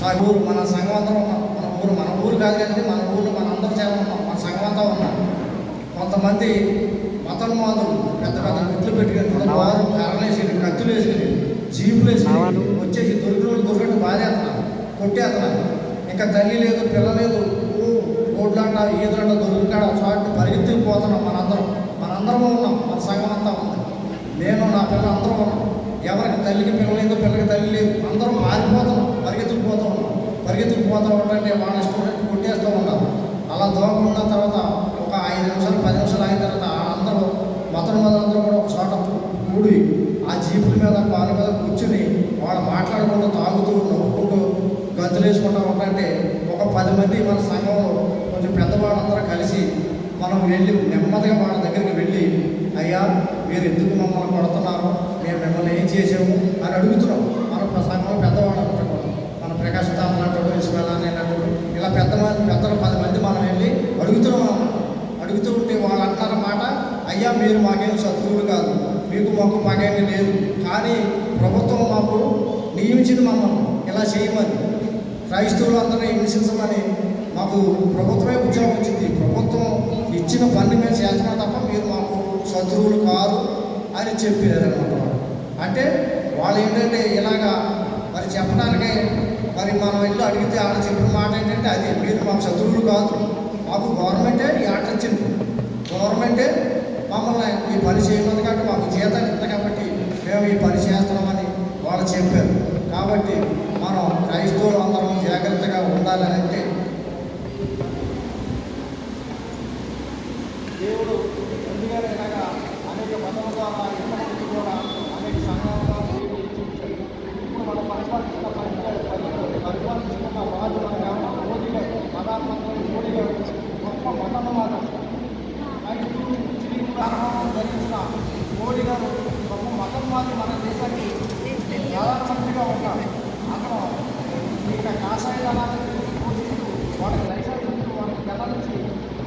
సా- ఊరు మన సంఘం అందరం ఉన్నాం. మన ఊరు మన ఊరు కాదు కానీ మన ఊరు మన అందరం చేర ఉన్నాం. మన సంఘం అంతా ఉన్నాం. కొంతమంది మతన్మాదులు పెద్ద పెద్ద మెట్లు పెట్టుకుని వారు కర్రలేసి కత్తులు వేసుకుని జీపులు వేసుకుని వచ్చేసి దొరికిన వాళ్ళు దొరికినట్టు బాధేస్తున్నారు కొట్టేస్తున్నారు. ఇంకా తల్లి లేదు పిల్ల లేదు రోడ్లంట ఈదులంట దొరికినాడ చాటు పరిగెత్తిపోతున్నాం మనందరం. మనందరం ఉన్నాం మన సంఘం అంతా ఉంది. నేను నా పిల్లలు అందరం ఉన్నాం. ఎవరికి తల్లికి పిల్ల లేదు పిల్లకి తల్లి లేదు అందరూ మారిపోతున్నాం పరిగెత్తుకుపోతూ ఉన్నాం. పరిగెత్తుకుపోతూ ఉంటే వాళ్ళ స్టూడెంట్ కొట్టేస్తూ ఉన్నారు అలా దూరకుండా తర్వాత ఒక ఐదు నిమిషాలు పది నిమిషాలు అయిన తర్వాత అందరూ మొత్తం మొదలందరూ కూడా ఒక చోట కూడి ఆ జీపుల మీద కాళ్ళ మీద కూర్చుని వాళ్ళు మాట్లాడుకుంటూ తాగుతూ నవ్వుకుంటూ గంతులు వేసుకుంటూ ఉంటే ఒక పది మంది మన సంఘంలో కొంచెం పెద్దవాళ్ళందరూ కలిసి మనం వెళ్ళి నెమ్మదిగా వాళ్ళ దగ్గరికి వెళ్ళి అయ్యా మీరు ఎందుకు మమ్మల్ని కొడుతున్నారు? మేము మిమ్మల్ని ఏం చేసాము అని అడుగుతున్నాం. మన సంఘంలో పెద్దవాళ్ళు అనుకుంటున్నాం. మన ప్రకాశ్ తాత అంటాడు ఇస్మాయిల్ అని అంటాడు ఇలా పెద్ద మంది పెద్దలు పది మంది మనం వెళ్ళి అడుగుతున్నాం అన్నమాట. అడుగుతూ ఉంటే వాళ్ళు అంటారన్నమాట అయ్యా మీరు మాకేం శత్రువులు కాదు. మీకు మాకు మాకేమీ లేదు. కానీ ప్రభుత్వం మాకు నియమించింది మమ్మల్ని. ఇలా చేయమని. క్రైస్తవులు అందరినీ హింసించమని మాకు ప్రభుత్వమే ఉద్యోగం ఇచ్చింది. ప్రభుత్వం ఇచ్చిన పని మేము చేస్తున్నాం తప్ప మీరు మాకు శత్రువులు కాదు అని చెప్పినారనమాట వాళ్ళు. అంటే వాళ్ళు ఏంటంటే ఇలాగా మరి చెప్పడానికే మరి మనం ఇల్లు అడిగితే ఆడ చెప్పిన మాట ఏంటంటే అది మీరు మాకు శత్రువులు కాదు. మాకు గవర్నమెంటే ఈ ఆట ఇచ్చింది గవర్నమెంటే మమ్మల్ని ఈ పని చేయమని కాబట్టి మాకు జీతాలు ఇస్తుంది కాబట్టి మేము ఈ పని చేస్తున్నామని వాళ్ళు చెప్పారు. కాబట్టి మనం క్రైస్తవులు అందరం జాగ్రత్తగా ఉండాలని అంటే గొప్ప మన దేశానికి ప్రధానమంత్రిగా ఉంటారు అతను ఇక్కడ కాషాయ దళాలను పోషిస్తూ వాళ్ళకి లైసెన్స్ ఇస్తూ వాళ్ళకి గెలిచి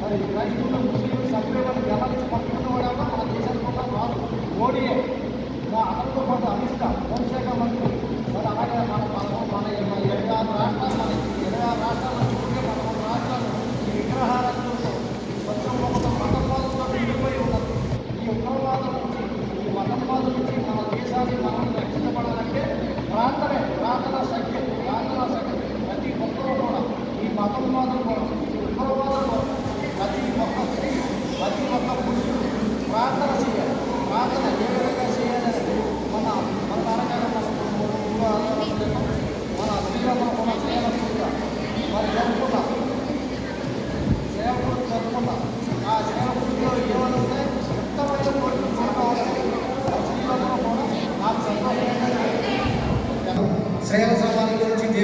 మరి క్రైస్తవులు ముస్లింలు సభ్యులు సభ్యులను గెలిచి పట్టుకున్న వాడేమో మన దేశానికి కూడా రాదు మోడీయే మా అతనితో పాటు అమిత్ షా హోంశాఖ మంత్రి. మరి అలాగే మన మన మన మన ఇరవై ఆరు రాష్ట్రాలు మన ఇరవై ఆరు రాష్ట్రాలు చూస్తే మన మన రాష్ట్రాలు ఈ విగ్రహాలను కొంచెం ఒక మతవాదంతో నిండిపోయి ఉన్నది ఈ ఉగ్రవాదం నుంచి ఈ మతవాదం నుంచి మన దేశాన్ని మనం రక్షించబడాలంటే ప్రార్థనే ప్రార్థన శక్తి ప్రార్థన శక్తి ప్రతి ఒక్కరూ కూడా ఈ మతవాదం కోసం ఈ ఉగ్రవాదం కోసం ప్రతి ఒక్క స్త్రీ ప్రతి ఒక్క పురుషుడు ప్రార్థన చేయాలి ప్రార్థన ఏ విధంగా చేయాలని మన మన నాన్నగారు మన మన శ్రీరామ మన సేవ పూజ మరి జరుపుకున్నాం సేవకుడు జరుపుకున్నాం ఆ సేవకుడిలో ఏమైనా ఉంటే ఉత్తమైన కోరికలు కోరుకోవాలి శ్రీరామ కూడా నాకు సంతోషంగా శ్రేయల సమాధి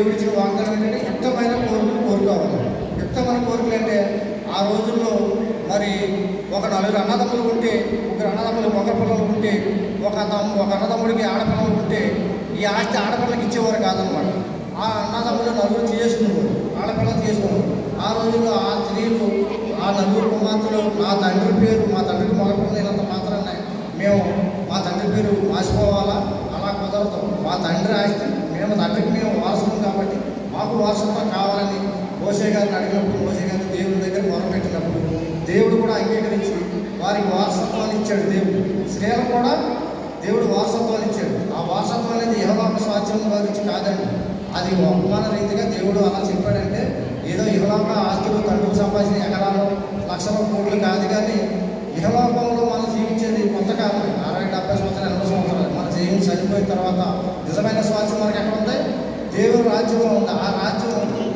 దేవుడు ఇచ్చిన వాగ్దానం ఏంటంటే యుక్తమైన కోరికలు కోరుకోవాలి. యుక్తమైన కోరికలు అంటే ఆ రోజుల్లో మరి ఒక నలుగురు అన్నదమ్ములు ఉంటే ముగ్గురు అన్నదమ్ములు ఒక పిల్లలు ఉంటే ఒక తమ్ము ఒక అన్నదమ్ముడికి ఆడపిల్లలు ఉంటే ఈ ఆస్తి ఆడపిల్లకి ఇచ్చేవారు కాదనమాట ఆ అన్నదమ్ములు నలుగురు చేసుకునేవారు ఆడపిల్లలు చేసుకునేవారు. ఆ రోజుల్లో ఆ స్త్రీలు ఆ నలుగురు కుమార్తెలు మా తండ్రి పేరు మా తండ్రికి మగపిల్లలు ఇలాంత మాత్రాన్ని మేము మా తండ్రి పేరు మార్చిపోవాలా? అలా కుదరదు. మా తండ్రి ఆస్తి మేము తండ్రికి మేము వారసులం కాబట్టి మాకు వారసత్వం కావాలని మోసే గారిని అడిగినప్పుడు మోసే గారిని దేవుడి దగ్గర మొరపెట్టినప్పుడు దేవుడు కూడా అంగీకరించి వారికి వారసత్వాన్ని ఇచ్చాడు దేవుడు. స్త్రీలు కూడా దేవుడు వారసత్వాన్ని ఇచ్చాడు. ఆ వారసత్వం అనేది యహలోక స్వాధ్యం గురించి కాదండి. అది అవమాన రీతిగా దేవుడు అలా చెప్పాడంటే ఏదో ఇహలోక ఆస్తులు తండ్రులు సంపాదించిన ఎకరాలు లక్షల కోట్లు కాదు కానీ ఇహలోకంలో మనం జీవించేది కొంతకాలం అరవై డెబ్బై సంవత్సరాలు ఎనభై సంవత్సరాలు. మన జీవితం చనిపోయిన తర్వాత నిజమైన స్వాస్థ్యం మనకి ఎక్కడ ఉంది? దేవుని రాజ్యంలో ఉంది. ఆ రాజ్యం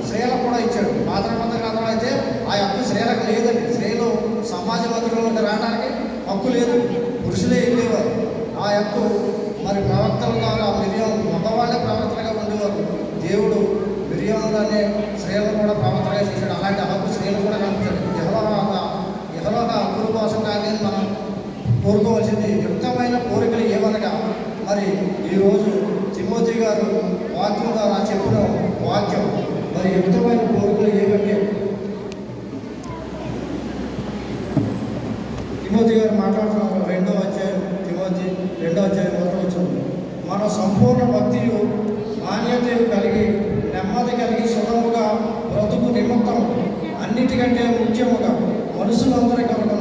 స్త్రీలకు కూడా ఇచ్చాడు. పాత్రమంత గ్రంథం అయితే ఆ హక్కు స్త్రీలకు లేదండి. స్త్రీలు సమాజ మందిరంలోకి రావడానికి హక్కు లేదు. పురుషులే వెళ్ళేవారు ఆ హక్కు మరి ప్రవక్తల ద్వారా మిరియం మగవాళ్ళే ప్రవర్తనగా ఉండేవారు. దేవుడు మిరియంలోనే స్త్రీలను కూడా ప్రవర్తనగా చేశాడు. అలాంటి హక్కు స్త్రీలు కూడా కనిపించాడు. ఇహలోక ఇహలోక హక్కుల కోసం కానీ మనం కోరుకోవాల్సింది యుక్తమైన మరి ఈరోజు తిమోతి గారు వాక్యం ద్వారా చెప్పిన వాక్యం. మరి ఎంతమైన కోరికలు ఏమంటే తిమోతి గారు మాట్లాడుతున్నారు రెండో అధ్యాయం తిమోతి రెండో అధ్యాయం మొదటి వచ్చింది. మన సంపూర్ణ భక్తియు నాణ్యత కలిగి నెమ్మది కలిగి సులభముగా బ్రతుకు నిమిత్తం అన్నిటికంటే ముఖ్యముగా మనుషులందరి కలగడం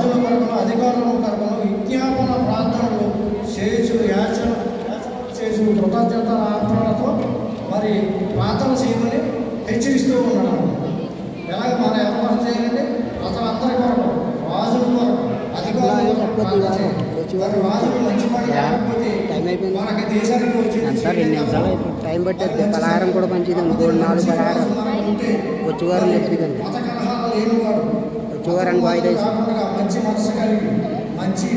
రాజుల కొరకును అధికారుల కొరకును విజ్ఞాపన ప్రార్థనలు చేసు యాచన చేసు కృతజ్ఞత అర్పణలతో మరి ప్రార్థన చేయమని హెచ్చరిస్తూ ఉన్నాడు ఎలాగ మన ఎవరు చేయాలంటే ప్రజలందరి కొరకు రాజుల కొరకు అధికారుల కొరకు ప్రార్థన చేయాలి మరి రాజులు మంచివాడు కాకపోతే టైం. మనకి దేశానికి పట్టేది. పలహారం కూడా మంచిది. మూడు నాలుగు పలహారం. వచ్చే వారం వారానికి వాయిదా. కాకుండా మంచి మనసు కలిగి మంచి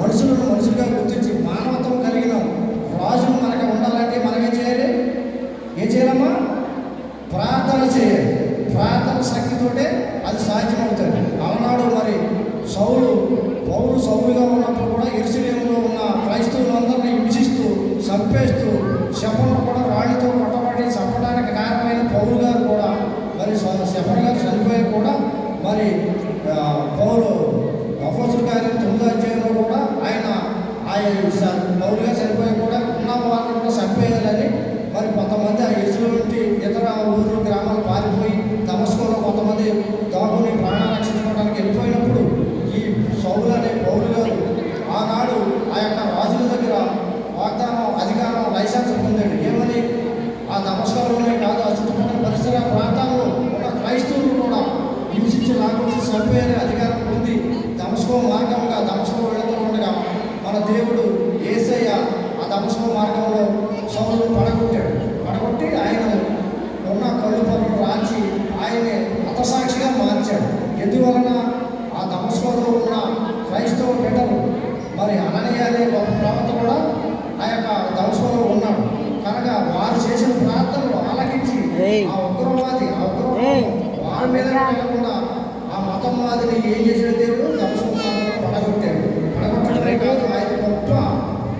మనుషులను మనుషులుగా గుర్తించి మానవత్వం కలిగిన రాజులు మనకు ఉండాలంటే మనం ఏం చేయాలి? ఏం చేయాలమ్మా? ప్రార్థన చేయాలి. ప్రార్థన శక్తితోటే అది సాధ్యమవుతుంది. అలనాడు మరి సౌలు పౌరు సౌలుగా ఉన్నప్పుడు కూడా ఎరుసలేములో ఉన్న క్రైస్తవులందరినీ హింసిస్తూ చంపేస్తూ శపను కూడా రాళ్ళతో కొట్టబడి చంపడానికి కారణమైన పౌరు గారు కూడా మరి శపన్ గారు చనిపోయి కూడా మరి ఆ, పౌరు అపోసుల కార్యం తొమ్మిదో అధ్యాయం కూడా ఆయన ఆయన స- పౌరు గారు చనిపోయి కూడా ఉన్న వాళ్ళని కూడా చంపేయాలని మరి కొంతమంది ఆ ఇసులు నుండి ఇతర ఊరు గ్రామాలు పారిపోయి తమస్కోలో కొంతమంది దాగుని ప్రాణాలు రక్షించుకోవడానికి వెళ్ళిపోయినప్పుడు ఈ సౌలు అనే పౌరు గారు ఆనాడు ఆ యొక్క రాజుల దగ్గర వాగ్దానం అధికారం లైసెన్స్ పొందాడు ఏమని ఆ నమస్కారంలోనే కాదు ఆ చుట్టుపక్కల పరిసర ప్రాంతాల్లో ఉన్న క్రైస్తవులు కూడా హింసించి లాగొచ్చి చంపేయాలని అధికారం పొంది దమస్కో మార్గంగా దమస్కో వెళుతూ ఉండగా మన దేవుడు ఏసయ్య దమస్కో మార్గంలో సౌలు పడగొట్టాడు. పడగొట్టి ఆయన ఉన్న కళ్ళు పనులు రాల్చి ఆయన్ని హతసాక్షిగా మార్చాడు. ఎందువలన? ఆ దమస్కోలో ఉన్న క్రైస్తవ బిడ్డలు మరి అననీయ అనే గొప్ప ప్రవక్త కూడా ఆ యొక్క దమస్కోలో ఉన్నాడు. కనుక వారు చేసిన ప్రార్థనలు ఆలకించి. ఆ ఉగ్రవాది ఆ ఉగ్రవాది. వారి మీద వెళ్ళకుండా ఆ మతంవాదిని ఏం చేసిన దేవుడు? దమస్కో మార్గంలో పడగొట్టాడు పడగొట్టడమే కాదు ఆయన గొప్ప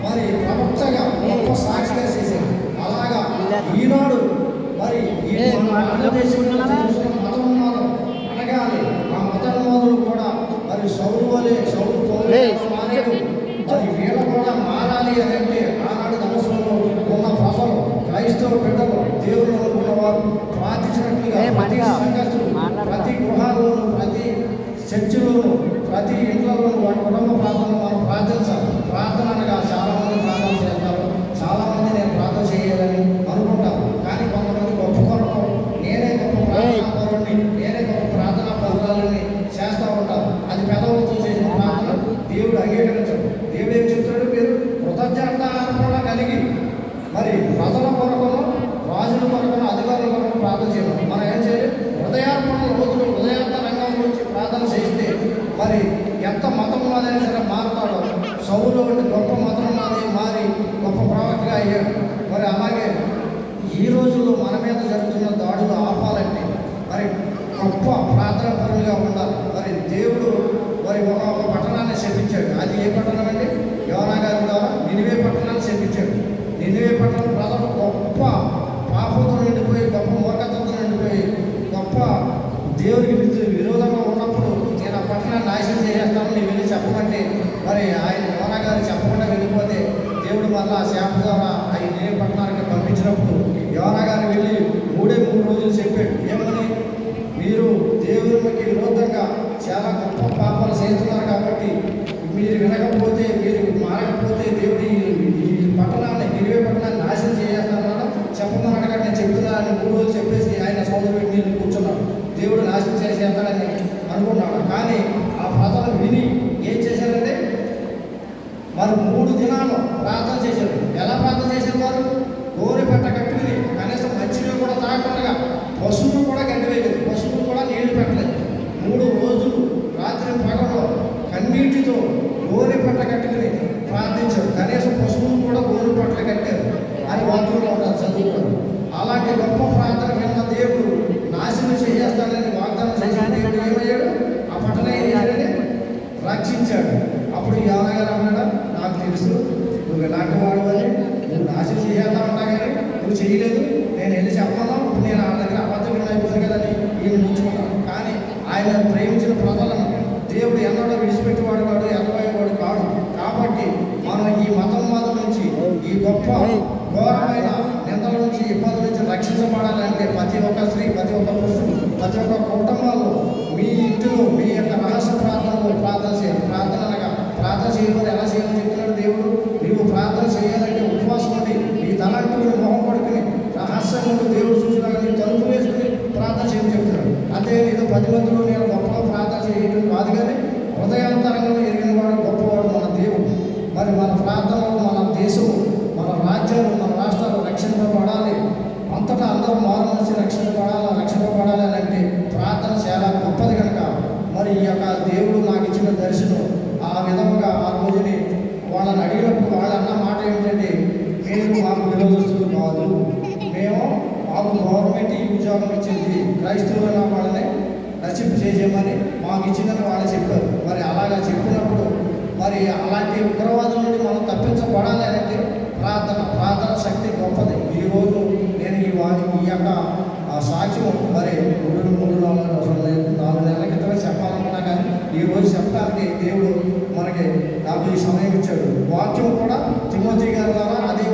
మరి ప్రవక్తగా గొప్ప సాక్షిగా చేశాడు అలాగా ఈనాడు మరి భారతదేశంలో మతోన్మాదం అనగానే ఆ మతోన్మాదులు కూడా మరి సౌరు మరి వీళ్ళు కూడా మారాలి అని అంటే ఆనాడు నమస్కారంలో ఉన్న ప్రజలు క్రైస్తవ బిడ్డలు దేవుళ్ళు అనుకున్నవారు ప్రార్థించినట్లుగా ఏయ్, ప్రతి సంఘస్థులు. ప్రతి గృహాల్లోనూ ప్రతి చర్చిలోనూ ప్రతి ఇంట్లోనూ వాటి కుటుంబ ప్రార్థన మనం ప్రార్థించాలి ప్రార్థన అనగా చాలా మంది ప్రార్థన చేస్తారు చాలా మంది నేను ప్రార్థన చేయాలని అనుకుంటాను కానీ కొంతమంది గొప్ప కొరకు నేనే గొప్ప ఏయ్. ప్రార్థన పరుణ్ణి నేనే గొప్ప ప్రార్థన పరురాలని చేస్తూ ఉంటారు అది పెదవులతో చేసిన ప్రార్థన దేవుడు అంగీకరించడు దేవుడు ఏం చెప్తాడు మీరు కృతజ్ఞత కూడా కలిగి మరి ప్రజల కొరకును రాజుల కొరకును అధికారుల ప్రార్థన చేయాలి మనం ఏం చేయాలి? హృదయార్పణ రోజులు హృదయార్థ రంగం గురించి ప్రార్థన చేస్తే మరి ఎంత మతం మాదైనా సరే మారుతాడో. సౌలు వంటి గొప్ప మతం మాది మారి గొప్ప ప్రవక్తగా అయ్యాడు. మరి అలాగే ఈ రోజుల్లో మన మీద జరుగుతున్న దాడులు ఆపాలంటే మరి గొప్ప ప్రార్థన పరులుగా ఉండాలి. మరి దేవుడు మరి ఒక ఒక పట్టణాన్ని శపించాడు. అది ఏ పట్టణం అండి? యోనా గారి ద్వారా నినివే పట్టణాన్ని శపించాడు. నినివే పట్టణం ప్రజలు గొప్ప పాపంతో నిండిపోయి గొప్ప మూర్ఖత్వంతో నిండిపోయి గొప్ప దేవుడికి విరోధంగా ఉన్నప్పుడు నేను ఆ పట్ల నాశనం చేసేస్తాను నేను వెళ్ళి చెప్పమంటే మరి ఆయన యోనా గారు చెప్పకుండా వెళ్ళిపోతే దేవుడు మళ్ళీ ఆ శాప ద్వారా ఆ నినివే పట్టణానికి పంపించినప్పుడు యోనా గారు వెళ్ళి మూడే మూడు రోజులు చెప్పాడు ఏమని? మీరు దేవునికి విరోధంగా చాలా గొప్ప పాపాలు చేస్తున్నారు కాబట్టి మీరు వినకపోతే మీరు మారకపోతే దేవుడి ఈ పట్టణాన్ని గిరివే పట్టణాన్ని నాశనం చేసేస్తానన్నా చెప్పమని అడగండి నేను మూడు రోజులు చెప్పేసి ఆయన సోదరు పెట్టి నేను కూర్చున్నాడు దేవుడు నాశనం చేసేస్తాడని అనుకున్నాడు. కానీ ఆ ప్రజలు విని ఏం చేశారంటే మరి మూడు దినాలు ప్రార్థన చేశారు. ఎలా ప్రార్థన చేశారు వారు? గోరు పెట్ట కట్టుకుని కనీసం మంచినీళ్ళు కూడా తాగకుండా పశువులు కూడా గడ్డివేయలేదు పశువులు కూడా నీళ్ళు పెట్టలేదు. మూడు రోజులు రాత్రి పగలో కన్నీటితో గోరు పెట్ట కట్టుకుని ప్రార్థించారు. కనీసం పశువులు కూడా గోరి పట్టలు కట్టారు. అని వాక్యంలో ఉన్నారు చదువుకోండి అలాంటి గొప్ప ప్రార్థన విన్న దేవుడు నాశనం చేసేస్తాడని వాగ్దానం చేశాడు ఏమయ్యాడు? ఆ పట్టణ రక్షించాడు. అప్పుడు ఎలా గారు అన్నాడు నాకు తెలుసు నువ్వు ఎలాంటి వాడు అని నువ్వు నాశనం చేసేస్తా అన్నా కానీ నువ్వు చేయలేదు. నేను వెళ్ళి చెప్పమన్నా నేను ఆ దగ్గర అబద్ధం అయిపోతుంది అని ఈయన ఉంచుకున్నాను కానీ ఆయన ప్రతి ఒక్క కుటుంబాలు మీ ఇంటిలో మీ యొక్క రహస్య ప్రార్థనలో ప్రార్థన చేయాలి ప్రార్థన అనగా ప్రార్థన చేయమని ఎలా చేయాలని చెప్తున్నాడు దేవుడు? నీవు ప్రార్థన చేయాలంటే ఉపవాసం ఉండి నీ తలంటుని మొహం పడుకుని రహస్యం దేవుడు చూసినాక నీ తలుపు వేసుకుని ప్రార్థన చేయమని చెప్తున్నాడు. అదే నేను పది మందిలో నేను గొప్పగా ప్రార్థన చేయడం కాదు కానీ హృదయాంతరంగంలో ఎరిగిన వాడు గొప్పవాడు మన దేవుడు. మరి మన ప్రార్థనలు మన దేశము మన రాజ్యాలు మన రాష్ట్రాలు రక్షింపబడాలి. అంతటా అందరూ మారు రక్షణ పడాలి రక్షణ పడాలి అంటే ప్రార్థన చాలా గొప్పది కనుక ఈ యొక్క దేవుడు నాకు ఇచ్చిన దర్శనం ఆ విధముగా ఆ రోజుని వాళ్ళని అడిగినప్పుడు వాళ్ళు అన్న మాట ఏమిటంటే మేము మాకు విరోధస్తులు కాదు మేము మాకు గవర్నమెంట్ ఈ ఉద్యోగం ఇచ్చింది క్రైస్తవులైన వాళ్ళని రచింపు చేసేయమని మాకు ఇచ్చిందని వాళ్ళు చెప్పారు. మరి అలాగా చెప్పినప్పుడు మరి అలాంటి ఉగ్రవాదం నుండి మనం తప్పించబడాలి అంటే ప్రార్థన ప్రార్థన శక్తి గొప్పది. ఈరోజు నేను ఈ వా ఈ యొక్క సాక్ష్యం మరి మూడు మూడు నాలుగు అవసరం లేదు ఈరోజు ఈ రోజు చెప్పడానికి దేవుడు మనకి నాకు ఈ సమయం ఇచ్చాడు. వాక్యం కూడా తిమ్మతి గారి ద్వారా అది